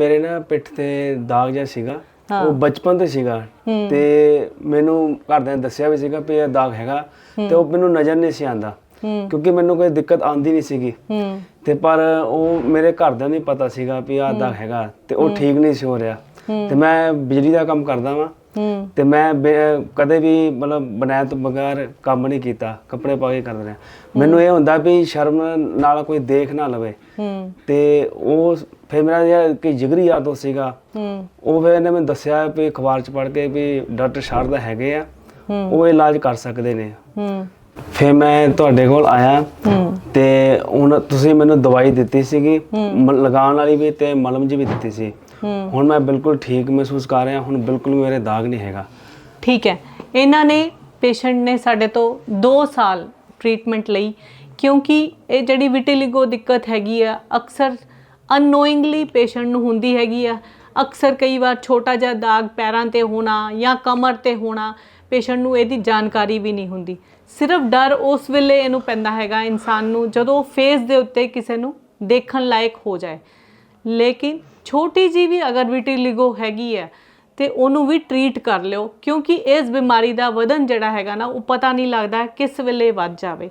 ਮੇਰੇ ਨਾ ਪਿੱਠ ਤੇ ਦਾਗ ਜਿਹਾ ਸੀਗਾ ਉਹ ਬਚਪਨ ਤੋਂ ਸੀਗਾ ਤੇ ਮੈਨੂੰ ਘਰਦਿਆਂ ਨੇ ਦੱਸਿਆ ਵੀ ਸੀਗਾ ਵੀ ਇਹ ਦਾਗ ਹੈਗਾ ਤੇ ਉਹ ਮੈਨੂੰ ਨਜ਼ਰ ਨਹੀਂ ਸੀ ਆਂਦਾ ਕਿਉਂਕਿ ਮੈਨੂੰ ਕੋਈ ਦਿੱਕਤ ਆਂਦੀ ਨਹੀਂ ਸੀਗੀ। ਤੇ ਪਰ ਉਹ ਮੇਰੇ ਘਰਦਿਆਂ ਨੂੰ ਹੀ ਪਤਾ ਸੀਗਾ ਵੀ ਆਹ ਦਾਗ ਹੈਗਾ ਤੇ ਉਹ ਠੀਕ ਨਹੀਂ ਸੀ ਹੋ ਰਿਹਾ। ਤੇ ਮੈਂ ਬਿਜਲੀ ਦਾ ਕੰਮ ਕਰਦਾ ਵਾਂ। ਤੇ ਮੈਂ ਬੇ- ਕਦੇ ਵੀ ਮਤਲਬ ਬਣਾਇਆ ਤੋਂ ਬਗੈਰ ਕੰਮ ਨਹੀਂ ਕੀਤਾ ਕੱਪੜੇ ਪਾ ਕੇ ਕਰਦਾ ਰਿਹਾ। ਮੈਨੂੰ ਇਹ ਹੁੰਦਾ ਵੀ ਸ਼ਰਮ ਨਾਲ ਕੋਈ ਦੇਖ ਨਾ ਲਵੇ। ਹੂੰ। ਤੇ ਉਹ ਫਿਰ ਮੇਰਾ ਜਿਹੜਾ ਕਿ ਜਿਗਰੀ ਯਾਰ ਦੋਸਤ ਸੀਗਾ। ਹੂੰ। ਉਹ ਫਿਰ ਇਹਨੇ ਮੈਨੂੰ ਦੱਸਿਆ ਵੀ ਅਖਬਾਰ ਚ ਪੜ੍ਹ ਕੇ ਵੀ ਡਾਕਟਰ ਸ਼ਾਰਦਾ ਹੈਗੇ ਆ। ਉਹ ਇਲਾਜ ਕਰ ਸਕਦੇ ਨੇ। ਹੂੰ। ਫਿਰ ਮੈਂ ਤੁਹਾਡੇ ਕੋਲ ਆਇਆ ਤੇ ਹੁਣ ਤੁਸੀਂ ਮੈਨੂੰ ਦਵਾਈ ਦਿੱਤੀ ਸੀਗੀ ਮ- ਲਗਾਉਣ ਵਾਲੀ ਵੀ ਤੇ ਮਲਮ ਜੀ ਵੀ ਦਿੱਤੀ ਸੀ। ਹੁਣ ਮੈਂ ਬਿਲਕੁਲ ਠੀਕ ਮਹਿਸੂਸ ਕਰ ਰਿਹਾ ਹੁਣ ਬਿਲਕੁਲ ਮੇਰੇ ਦਾਗ ਨਹੀਂ ਹੈਗਾ। ਠੀਕ ਹੈ। ਇਹਨਾਂ ਨੇ ਪੇਸ਼ੈਂਟ ਨੇ ਸਾਡੇ ਤੋਂ 2 ਸਾਲ ਟ੍ਰੀਟਮੈਂਟ ਲਈ ਕਿਉਂਕਿ ਇਹ ਜਿਹੜੀ ਵਿਟਿਲਿਗੋ ਦਿੱਕਤ ਹੈਗੀ ਆ ਅਕਸਰ ਅਨਨੋਇੰਗਲੀ ਪੇਸ਼ੈਂਟ ਨੂੰ ਹੁੰਦੀ ਹੈਗੀ ਆ। ਅਕਸਰ ਕਈ ਵਾਰ ਛੋਟਾ ਜਿਹਾ ਦਾਗ ਪੈਰਾਂ ਤੇ ਹੋਣਾ ਜਾਂ ਕਮਰ ਤੇ ਹੋਣਾ ਪੇਸ਼ੈਂਟ ਨੂੰ ਇਹਦੀ ਜਾਣਕਾਰੀ ਵੀ ਨਹੀਂ ਹੁੰਦੀ। ਸਿਰਫ ਡਰ ਉਸ ਵੇਲੇ ਇਹਨੂੰ ਪੈਂਦਾ ਹੈਗਾ, ਇਨਸਾਨ ਨੂੰ ਜਦੋਂ ਫੇਸ ਦੇ ਉੱਤੇ ਕਿਸੇ ਨੂੰ ਦੇਖਣ ਲਾਇਕ ਹੋ ਜਾਏ। ਲੇਕਿਨ ਛੋਟੀ ਜੀ ਵੀ ਅਗਰ ਵਿਟੀਲਿਗੋ ਹੈਗੀ ਹੈ, ਤੇ ਉਹਨੂੰ ਵੀ ਟਰੀਟ ਕਰ ਲਿਓ, ਕਿਉਂਕਿ ਇਸ ਬਿਮਾਰੀ ਦਾ ਵਧਨ ਜਿਹੜਾ ਹੈਗਾ ਨਾ, ਉਹ ਪਤਾ ਨਹੀਂ ਲੱਗਦਾ ਕਿਸ ਵੇਲੇ ਵੱਧ ਜਾਵੇ।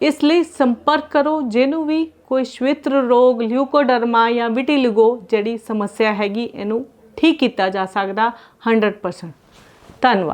ਇਸ ਲਈ ਸੰਪਰਕ ਕਰੋ, ਜਿਹਨੂੰ ਵੀ ਕੋਈ ਸ਼ਵਿਤਰ ਰੋਗ ਲਿਊਕੋਡਰਮਾ ਜਾਂ ਵਿਟੀਲਿਗੋ ਜਿਹੜੀ ਸਮੱਸਿਆ ਹੈਗੀ, ਇਹਨੂੰ ਠੀਕ ਕੀਤਾ ਜਾ ਸਕਦਾ 100% ਧੰਨਵਾਦ।